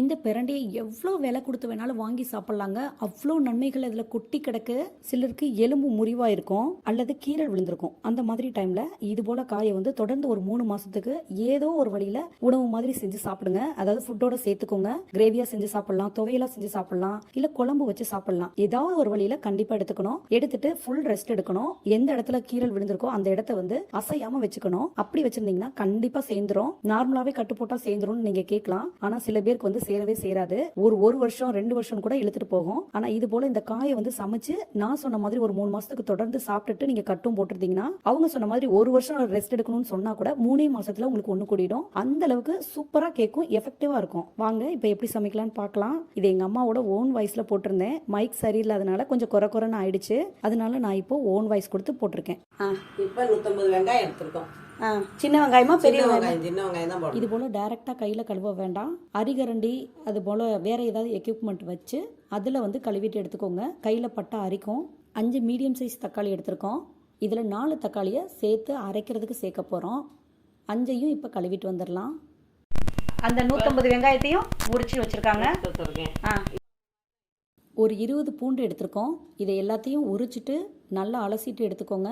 இந்த பிரண்டையை எவ்வளோ விலை கொடுத்து வேணாலும் வாங்கி சாப்பிட்லாங்க? அவ்வளோ நன்மைகள் இதில் கொட்டி கிடக்கு. சிலருக்கு எலும்பு முறிவாக இருக்கும் அல்லது கீரல் விழுந்திருக்கும். அந்த மாதிரி டைமில் இது போல் காயை வந்து தொடர்ந்து ஒரு மூணு மாதத்துக்கு ஏதோ ஒரு வழியில் உணவு மாதிரி செஞ்சு சாப்பிடுங்க. அதாவது ஃபுட்டோட சேர்த்துக்கோங்க. கிரேவியாக செஞ்சு சாப்பிடலாம் துவையெல்லாம் செஞ்சு சாப்பிடலாம் இல்லை குழம்பு வச்சு சாப்பிடலாம். ஏதாவது ஒரு வழியில் கண்டிப்பாக எடுத்துக்கணும். எடுத்துட்டு ஃபுல் ரெஸ்ட் எடுக்கணும். எந்த இடத்துல கீரல் விழுந்திருக்கோ அந்த இடத்த வந்து அசையாமல் வச்சுக்கணும். அப்படி வச்சுருந்தீங்கன்னா கண்டிப்பாக சேர்ந்துரும். நார்மலாகவே கட்டு போட்டா சேர்ந்துரும்னு நீங்கள் கேட்கலாம். ஆனால் சில பேருக்கு வந்து சேரவே சேராது. ஒரு ஒரு வருஷம் ரெண்டு வருஷம் கூட இழுத்துட்டு போகும். ஆனா இது போல இந்த காயை வந்து சமைச்சு நான் சொன்ன மாதிரி ஒரு மூணு மாசத்துக்கு தொடர்ந்து சாப்பிட்டுட்டு நீங்க கட்டும் போட்டிருந்தீங்கன்னா அவங்க சொன்ன மாதிரி ஒரு வருஷம் ரெஸ்ட் எடுக்கணும்னு சொன்னா கூட மூணே மாசத்துல உங்களுக்கு ஒண்ணு கூடிடும். அந்த அளவுக்கு சூப்பரா கேட்கும் எஃபெக்டிவா இருக்கும். வாங்க இப்ப எப்படி சமைக்கலாம்னு பார்க்கலாம் இது எங்க அம்மாவோட ஓன் வாய்ஸ்ல போட்டிருந்தேன். மைக் சரியில்லாதனால கொஞ்சம் குறை குறைன்னு ஆயிடுச்சு. அதனால நான் இப்போ ஓன் வாய்ஸ் கொடுத்து போட்டிருக்கேன். இப்போ நூற்றம்பது வெங்காயம் எடுத்திருக்கோம். சின்ன வெங்காயமா பெரிய வெங்காயம்? சின்ன வெங்காயம் தான் இது போல் டைரெக்டாக கையில் கழுவ வேண்டாம். அரிகரண்டி அது போல் வேறு ஏதாவது எக்யூப்மெண்ட் வச்சு அதில் வந்து கழுவிட்டு எடுத்துக்கோங்க. கையில் பட்டா அரிக்கும். அஞ்சு மீடியம் சைஸ் தக்காளி எடுத்திருக்கோம். இதில் நாலு தக்காளியை சேர்த்து அரைக்கிறதுக்கு சேர்க்க போகிறோம் அஞ்சையும் இப்போ கழுவிட்டு வந்துடலாம் அந்த நூற்றம்பது வெங்காயத்தையும் உரிச்சு வச்சுருக்காங்க. ஒரு இருபது பூண்டு எடுத்திருக்கோம். இதை எல்லாத்தையும் உரிச்சிட்டு நல்லா அலசிட்டு எடுத்துக்கோங்க.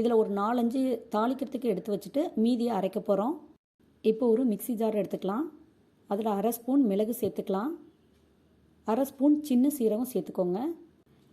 இதில் ஒரு நாலஞ்சு தாளிக்கிறதுக்கு எடுத்து வச்சுட்டு மீதியை அரைக்க போகிறோம். இப்போ ஒரு மிக்ஸி ஜார் எடுத்துக்கலாம். அதில் அரை ஸ்பூன் மிளகு சேர்த்துக்கலாம். அரை ஸ்பூன் சின்ன சீரகம் சேர்த்துக்கோங்க.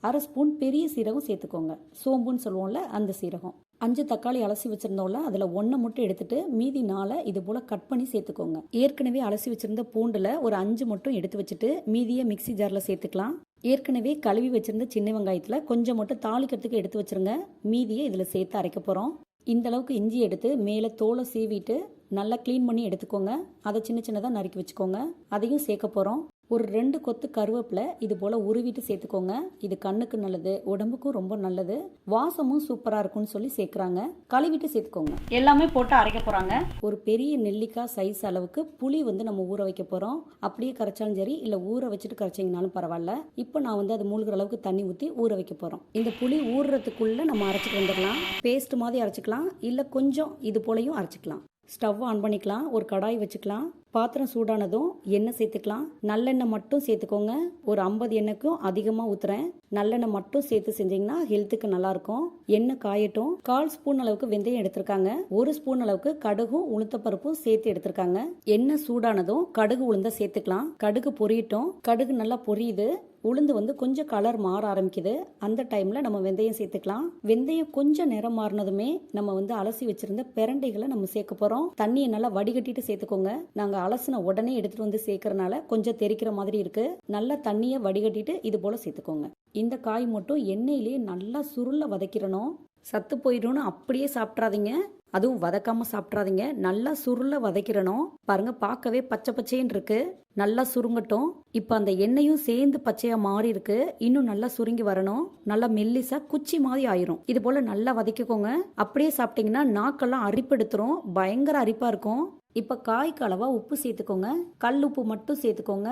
அரை ஸ்பூன் பெரிய சீரகம் சேர்த்துக்கோங்க. சோம்புன்னு சொல்லுவோம்ல அந்த சீரகம். அஞ்சு தக்காளி அலசி வச்சுருந்தோம்ல அதில் ஒன்றை மட்டும் எடுத்துட்டு மீதி நாளை இது போல் கட் பண்ணி சேர்த்துக்கோங்க. ஏற்கனவே அலசி வச்சுருந்த பூண்டில் ஒரு அஞ்சு மட்டும் எடுத்து வச்சுட்டு மீதியை மிக்ஸி ஜாரில் சேர்த்துக்கலாம். ஏற்கனவே கழுவி வச்சிருந்த சின்ன வெங்காயத்தில் கொஞ்சம் மட்டும் தாளிக்கிறதுக்கு எடுத்து வச்சிருங்க. மீதியை இதில் சேர்த்து அரைக்க போகிறோம் இந்த அளவுக்கு இஞ்சி எடுத்து மேலே தோலை சீவிட்டு நல்லா க்ளீன் பண்ணி எடுத்துக்கோங்க. அதை சின்ன சின்னதாக நறுக்கி வச்சுக்கோங்க. அதையும் சேர்க்க போகிறோம் ஒரு ரெண்டு கொத்து கருவேப்பிலை இது போல் உருவிட்டு சேர்த்துக்கோங்க. இது கண்ணுக்கு நல்லது உடம்புக்கும் ரொம்ப நல்லது. வாசமும் சூப்பராக இருக்கும்னு சொல்லி சேர்க்குறாங்க. கழுவிட்டு சேர்த்துக்கோங்க. எல்லாமே போட்டு அரைக்க போகிறாங்க ஒரு பெரிய நெல்லிக்காய் சைஸ் அளவுக்கு புளி வந்து நம்ம ஊற வைக்க போகிறோம் அப்படியே கரைச்சாலும் சரி இல்லை ஊற வச்சுட்டு கரைச்சிங்கனாலும் பரவாயில்ல. இப்போ நான் வந்து அது மூழ்கிற அளவுக்கு தண்ணி ஊற்றி ஊற வைக்க போகிறோம் இந்த புளி ஊறுறதுக்குள்ளே நம்ம அரைச்சிட்டு வந்துடலாம் பேஸ்ட் மாதிரி அரைச்சிக்கலாம். இல்லை கொஞ்சம் இது போலையும் அரைச்சிக்கலாம். ஸ்டவ் ஆன் பண்ணிக்கலாம் ஒரு கடாய் வச்சுக்கலாம். பாத்திரம் சூடானதும் எண்ணெய் சேர்த்துக்கலாம். நல்லெண்ணெய் மட்டும் சேர்த்துக்கோங்க. ஒரு ஐம்பது எண்ணெய்க்கும் அதிகமாக ஊற்றுறேன் நல்லெண்ணெய் மட்டும் சேர்த்து செஞ்சீங்கன்னா ஹெல்த்துக்கு நல்லாயிருக்கும். எண்ணெய் காயட்டும். கால் ஸ்பூன் அளவுக்கு வெந்தயம் எடுத்திருக்காங்க. ஒரு ஸ்பூன் அளவுக்கு கடுகும் உளுத்தப்பருப்பும் சேர்த்து எடுத்திருக்காங்க. எண்ணெய் சூடானதும் கடுகு உளுந்த சேர்த்துக்கலாம். கடுகு பொரியட்டும். கடுகு நல்லா பொரியுது. உளுந்து வந்து கொஞ்சம் கலர் மாற ஆரம்பிக்குது. அந்த டைமில் நம்ம வெந்தயம் சேர்த்துக்கலாம். வெந்தயம் கொஞ்சம் நிறம் மாறினதுமே நம்ம வந்து அலசி வச்சிருந்த பிரண்டைகளை நம்ம சேர்க்க போகிறோம் தண்ணியை நல்லா வடிகட்டிட்டு சேர்த்துக்கோங்க. நாங்கள் அலசின உடனே எடுத்துகிட்டு வந்து சேர்க்கறனால கொஞ்சம் தெரிக்கிற மாதிரி இருக்கு. நல்லா தண்ணியை வடிகட்டிட்டு இது போல் சேர்த்துக்கோங்க. இந்த காய் மட்டும் எண்ணெயிலேயே நல்லா சுருள வதக்கிடணும். சத்து போயிடும்னு அப்படியே சாப்பிட்றாதீங்க. அதுவும் வதக்காம சாப்பிட்றாதீங்க. நல்லா சுருள வதக்கிடணும் பாருங்க பார்க்கவே பச்சை பச்சைன்னு இருக்கு. நல்லா சுருங்கட்டும். இப்போ அந்த எண்ணெயும் சேர்ந்து பச்சையா மாறி இருக்கு. இன்னும் நல்லா சுருங்கி வரணும். நல்லா மெல்லிசா குச்சி மாதிரி ஆயிரும். இது போல நல்லா வதக்கிக்கோங்க. அப்படியே சாப்பிட்டீங்கன்னா நாக்கெல்லாம் அரிப்பெடுத்துரும். பயங்கர அரிப்பா இருக்கும். இப்போ காய்க்கு அளவா உப்பு சேர்த்துக்கோங்க. கல் உப்பு மட்டும் சேர்த்துக்கோங்க.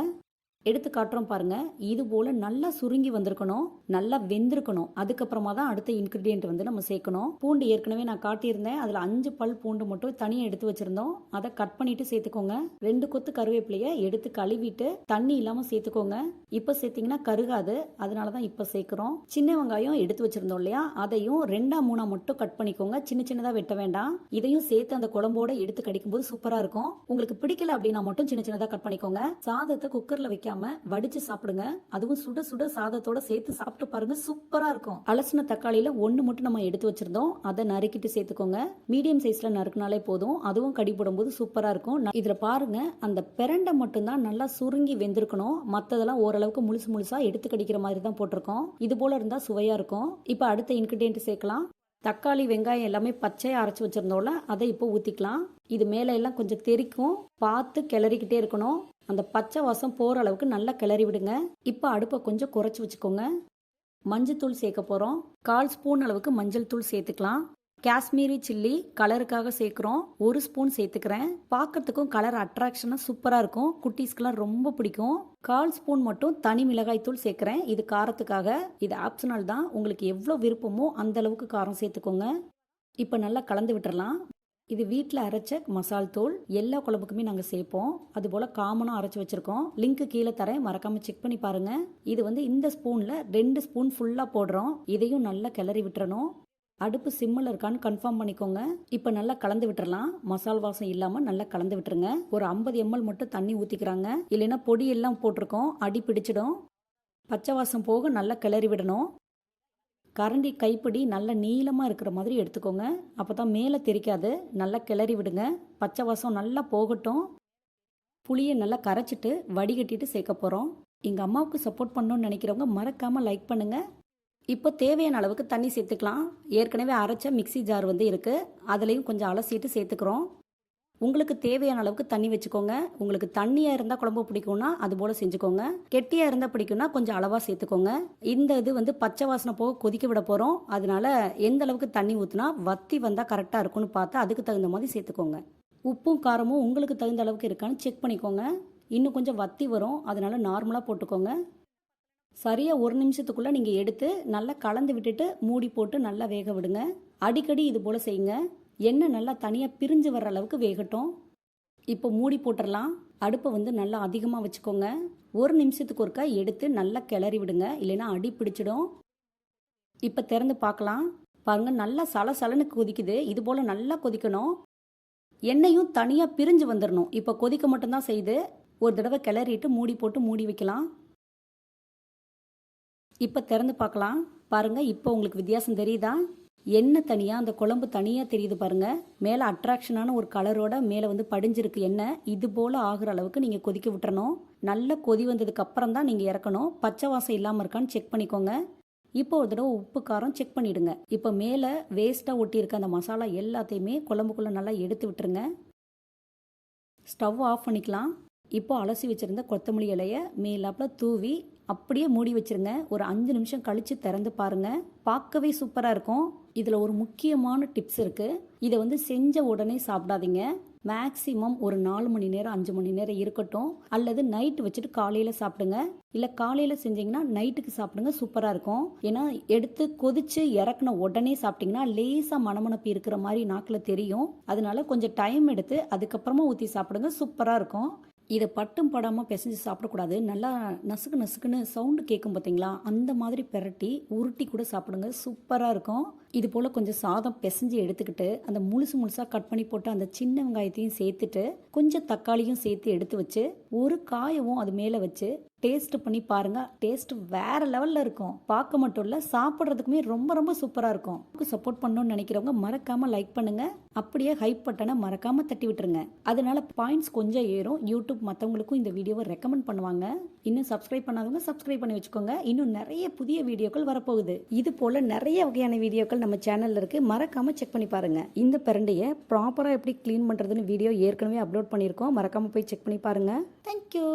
எடுத்து காட்டுறோம் பாருங்க. இது போல நல்லா சுருங்கி வந்திருக்கணும். நல்லா வெந்திருக்கணும். அதுக்கப்புறமா தான் அடுத்த இன்கிரீடியன்ட் வந்து நம்ம சேர்க்கணும். பூண்டு ஏற்கனவே நான் காட்டியிருந்தேன். அதில் அஞ்சு பல் பூண்டு மட்டும் தனியாக எடுத்து வச்சிருந்தோம். அதை கட் பண்ணிட்டு சேர்த்துக்கோங்க. ரெண்டு கொத்து கருவேப்பிலையை எடுத்து கழுவிட்டு தண்ணி இல்லாமல் சேர்த்துக்கோங்க. இப்போ சேர்த்தீங்கன்னா கருகாது. அதனால தான் இப்போ சேர்க்குறோம். சின்ன வெங்காயம் எடுத்து வச்சிருந்தோம் இல்லையா? அதையும் ரெண்டா மூணா மட்டும் கட் பண்ணிக்கோங்க. சின்ன சின்னதாக வெட்ட வேண்டாம். இதையும் சேர்த்து அந்த குழம்போட எடுத்து கடிக்கும்போது சூப்பராக இருக்கும். உங்களுக்கு பிடிக்கல அப்படின்னா மட்டும் சின்ன சின்னதாக கட் பண்ணிக்கோங்க. சாதத்தை குக்கரில் வைக்காம வடிச்சு சாப்பிடுங்க. அதுவும் சுட சுட சாதத்தோட சேர்த்து சாப்பிட்டு பாருங்க சூப்பரா இருக்கும். அலசின தக்காளியில ஒன்னு மட்டும் நம்ம எடுத்து வச்சிருந்தோம். அதை நறுக்கிட்டு சேர்த்துக்கோங்க. மீடியம் சைஸ்ல நறுக்குனாலே போதும். அதுவும் கடி போடும்போது சூப்பரா இருக்கும். இதுல பாருங்க அந்த பிரண்டை மட்டும்தான் நல்லா சுருங்கி வெந்திருக்கணும். மத்ததெல்லாம் ஓரளவுக்கு முழுசு முழுசா எடுத்து கடிக்கிற மாதிரி தான் போட்டிருக்கோம். இது போல இருந்தா சுவையா இருக்கும். இப்போ அடுத்த இன்கிரீடியன்ட் சேர்க்கலாம். தக்காளி வெங்காயம் எல்லாமே பச்சையாக அரைச்சி வச்சிருந்தோம்ல அதை இப்போ ஊற்றிக்கலாம் இது மேலே எல்லாம் கொஞ்சம் தெறிக்கும் பார்த்து கிளறிக்கிட்டே இருக்கணும். அந்த பச்சை வாசம் போகிற அளவுக்கு நல்லா கிளறி விடுங்க. இப்போ அடுப்பை கொஞ்சம் குறைச்சி வச்சுக்கோங்க. மஞ்சத்தூள் சேர்க்க போகிறோம் கால் ஸ்பூன் அளவுக்கு மஞ்சள் தூள் சேர்த்துக்கலாம். காஷ்மீரி சில்லி கலருக்காக சேர்க்குறோம். ஒரு ஸ்பூன் சேர்த்துக்கிறேன். பார்க்கறதுக்கும் கலர் அட்ராக்ஷனாக சூப்பராக இருக்கும். குட்டீஸ்க்கெலாம் ரொம்ப பிடிக்கும். கால் ஸ்பூன் மட்டும் தனி மிளகாய் தூள் சேர்க்குறேன். இது காரத்துக்காக. இது ஆப்ஷனல் தான். உங்களுக்கு எவ்வளோ விருப்பமோ அந்த அளவுக்கு காரம் சேர்த்துக்கோங்க. இப்போ நல்லா கலந்து விட்டுறலாம். இது வீட்டில் அரைச்ச மசால் தூள் எல்லா குழம்புக்குமே நாங்கள் சேர்ப்போம். அதுபோல் காமனும் அரைச்சி வச்சுருக்கோம். லிங்க் கீழே தரேன் மறக்காமல் செக் பண்ணி பாருங்கள் இது வந்து இந்த ஸ்பூனில் ரெண்டு ஸ்பூன் ஃபுல்லாக போடுறோம். இதையும் நல்லா கிளறி விட்டுறணும். அடுப்பு சிம்மில் இருக்கான்னு கன்ஃபார்ம் பண்ணிக்கோங்க. இப்போ நல்லா கலந்து விட்டுறலாம். மசால் வாசம் இல்லாமல் நல்லா கலந்து விட்டுருங்க. ஒரு ஐம்பது எம்எல் மட்டும் தண்ணி ஊற்றிக்கிறாங்க இல்லைன்னா பொடி எல்லாம் போட்டிருக்கோம். அடி பிடிச்சிடும். பச்சை வாசம் போக நல்லா கிளறி விடணும். கரண்டி கைப்பிடி நல்ல நீளமாக இருக்கிற மாதிரி எடுத்துக்கோங்க. அப்போ தான் மேலே தெரிக்காது. நல்லா கிளறி விடுங்க. பச்சை வாசம் நல்லா போகட்டும். புளியை நல்லா கரைச்சிட்டு வடிகட்டிட்டு சேர்க்க போகிறோம் எங்கள் அம்மாவுக்கு சப்போர்ட் பண்ணணும்னு நினைக்கிறவங்க மறக்காமல் லைக் பண்ணுங்கள் இப்போ தேவையான அளவுக்கு தண்ணி சேர்த்துக்கலாம். ஏற்கனவே அரைச்ச மிக்ஸி ஜார் வந்து இருக்குது அதுலேயும் கொஞ்சம் அலசிட்டு சேர்த்துக்கிறோம். உங்களுக்கு தேவையான அளவுக்கு தண்ணி வச்சுக்கோங்க. உங்களுக்கு தண்ணியாக இருந்தால் குழம்பு பிடிக்கும்னா அது போல் செஞ்சுக்கோங்க. கெட்டியாக இருந்தால் பிடிக்கும்னா கொஞ்சம் அளவாக சேர்த்துக்கோங்க. இந்த இது வந்து பச்சை வாசனை போக கொதிக்க விட போகிறோம் அதனால எந்த அளவுக்கு தண்ணி ஊற்றினா வத்தி வந்தால் கரெக்டாக இருக்கும்னு பார்த்து அதுக்கு தகுந்த மாதிரி சேர்த்துக்கோங்க. உப்பும் காரமும் உங்களுக்கு தகுந்த அளவுக்கு இருக்கான்னு செக் பண்ணிக்கோங்க. இன்னும் கொஞ்சம் வத்தி வரும். அதனால நார்மலாக போட்டுக்கோங்க. சரியாக ஒரு நிமிஷத்துக்குள்ளே நீங்கள் எடுத்து நல்லா கலந்து விட்டுட்டு மூடி போட்டு நல்லா வேக விடுங்க. அடிக்கடி இது போல் செய்யுங்க. எண்ணெய் நல்லா தனியாக பிரிஞ்சு வர்ற அளவுக்கு வேகட்டும். இப்போ மூடி போட்டுடலாம் அடுப்பை வந்து நல்லா அதிகமாக வச்சுக்கோங்க. ஒரு நிமிஷத்துக்கு ஒருக்கா எடுத்து நல்லா கிளறி விடுங்க. இல்லைன்னா அடி பிடிச்சிடும். இப்போ திறந்து பார்க்கலாம். பாருங்கள் நல்லா சலசலன்னு கொதிக்குது. இது போல் நல்லா கொதிக்கணும். எண்ணெயும் தனியாக பிரிஞ்சு வந்துடணும் இப்போ கொதிக்க மட்டும்தான் செய்து ஒரு தடவை கிளறிட்டு மூடி போட்டு மூடி வைக்கலாம். இப்போ திறந்து பார்க்கலாம். பாருங்கள் இப்போ உங்களுக்கு வித்தியாசம் தெரியுதா? எண்ணெய் தனியாக அந்த குழம்பு தனியாக தெரியுது பாருங்க. மேலே அட்ராக்ஷனான ஒரு கலரோட மேலே வந்து படிஞ்சிருக்கு எண்ணெய். இது போல் ஆகுற அளவுக்கு நீங்கள் கொதிக்க விட்டுறணும். நல்ல கொதி வந்ததுக்கு அப்புறம் தான் நீங்கள் இறக்கணும். பச்சை வாசம் இல்லாமல் இருக்கான்னு செக் பண்ணிக்கோங்க. இப்போ ஒரு தடவை உப்பு காரம் செக் பண்ணிடுங்க. இப்போ மேலே வேஸ்ட்டாக ஒட்டியிருக்க அந்த மசாலா எல்லாத்தையுமே குழம்புக்குள்ளே நல்லா எடுத்து விட்டுருங்க. ஸ்டவ் ஆஃப் பண்ணிக்கலாம். இப்போ அலசி வச்சிருந்த கொத்தமல்லி இலைய மேலாப்பில் தூவி அப்படியே மூடி வச்சிருங்க. ஒரு அஞ்சு நிமிஷம் கழித்து திறந்து பாருங்கள் பார்க்கவே சூப்பராக இருக்கும். இதில் ஒரு முக்கியமான டிப்ஸ் இருக்குது இதை வந்து செஞ்ச உடனே சாப்பிடாதீங்க. மேக்ஸிமம் ஒரு நாலு மணி நேரம் அஞ்சு மணி நேரம் இருக்கட்டும். அல்லது நைட்டு வச்சுட்டு காலையில் சாப்பிடுங்க. இல்லை காலையில் செஞ்சீங்கன்னா நைட்டுக்கு சாப்பிடுங்க சூப்பராக இருக்கும். ஏன்னா எடுத்து கொதிச்சு இறக்குன உடனே சாப்பிட்டீங்கன்னா லேசாக மணமணப்பு இருக்கிற மாதிரி நாக்கில் தெரியும். அதனால கொஞ்சம் டைம் எடுத்து அதுக்கப்புறமா ஊற்றி சாப்பிடுங்க சூப்பராக இருக்கும். இதை பட்டும் படாமல் பிசைஞ்சு சாப்பிடக்கூடாது. நல்லா நசுக்கு நசுக்குன்னு சவுண்டு கேட்கும் பார்த்தீங்களா அந்த மாதிரி பெரட்டி உருட்டி கூட சாப்பிடுங்க. சூப்பராக இருக்கும். இது போல் கொஞ்சம் சாதம் பிசைஞ்சு எடுத்துக்கிட்டு அந்த முழுசு முழுசாக கட் பண்ணி போட்டு அந்த சின்ன வெங்காயத்தையும் சேர்த்துட்டு கொஞ்சம் தக்காளியும் சேர்த்து எடுத்து வச்சு ஒரு காயவும் அது மேலே வச்சு டேஸ்ட் பண்ணி பாருங்க. டேஸ்ட் வேற லெவல்ல இருக்கும். பார்க்க மட்டும் இல்ல சாப்பிட்றதுக்குமே ரொம்ப ரொம்ப சூப்பரா இருக்கும். சப்போர்ட் பண்ணணும்னு நினைக்கிறவங்க மறக்காம லைக் பண்ணுங்க. அப்படியே ஹைப் பட்டனை மறக்காம தட்டி விட்டுருங்க. அதனால பாயிண்ட்ஸ் கொஞ்சம் ஏறும். யூடியூப் மற்றவங்களுக்கும் இந்த வீடியோவை ரெக்கமெண்ட் பண்ணுவாங்க. இன்னும் சப்ஸ்கிரைப் பண்ணாதவங்க சப்ஸ்கிரைப் பண்ணி வச்சுக்கோங்க. இன்னும் நிறைய புதிய வீடியோக்கள் வரப்போகுது. இது போல நிறைய வகையான வீடியோக்கள் நம்ம சேனலில் இருக்குது மறக்காமல் செக் பண்ணி பாருங்கள் இந்த பிரண்டையை ப்ராப்பராக எப்படி க்ளீன் பண்ணுறதுன்னு வீடியோ ஏற்கனவே அப்லோட் பண்ணியிருக்கோம். மறக்காமல் போய் செக் பண்ணி பாருங்கள் தேங்க்யூ